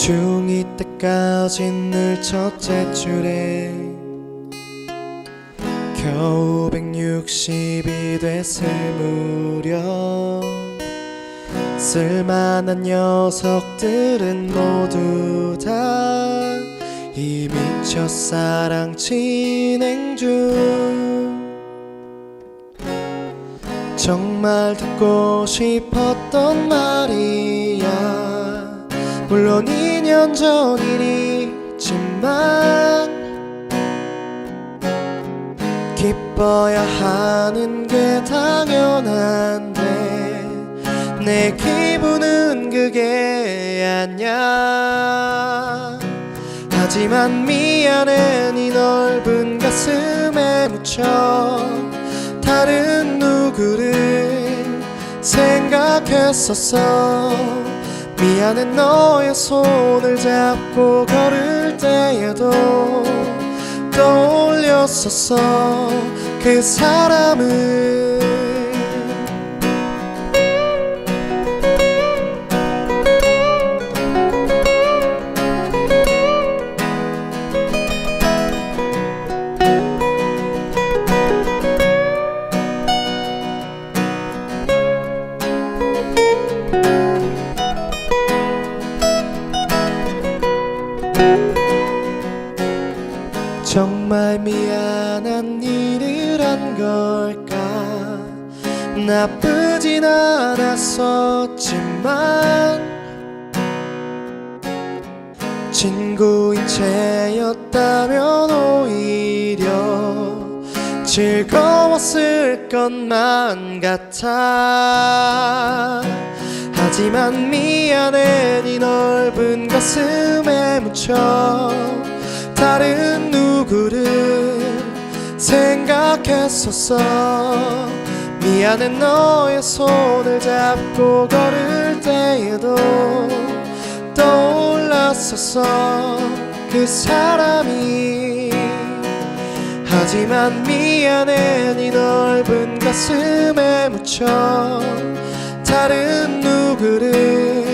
중2 때까진 늘 첫째 줄에 겨우 160이 됐을 무렵 쓸만한 녀석들은 모두 다 이미 첫 사랑 진행 중. 정말 듣고 싶었던 말이야. 물론 2년 전 일이지만 기뻐야 하는 게 당연한데 내 기분은 그게 아냐 하지만 미안해 네 넓은 가슴에 묻혀 다른 누구를 생각했었어 미안해 너의 손을 잡고 걸을 때에도 떠올렸었어. 그 사람을 정말 미안한 일을 한 걸까? 나쁘진 않았었지만 친구인 채였다면 오히려 즐거웠을 것만 같아. 하지만 미안해 네 넓은 가슴에 묻혀 다른 누구를 생각했었어? 미안해 너의 손을 잡고 걸을 때에도 떠올랐었어. 그 사람이. 하지만 미안해 네 넓은 가슴에 묻혀 다른 누구를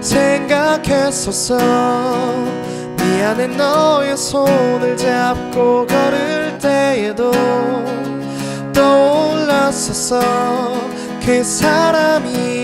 생각했었어 미안해 너의 손을 잡고 걸을 때에도 떠올랐었어. 그 사람이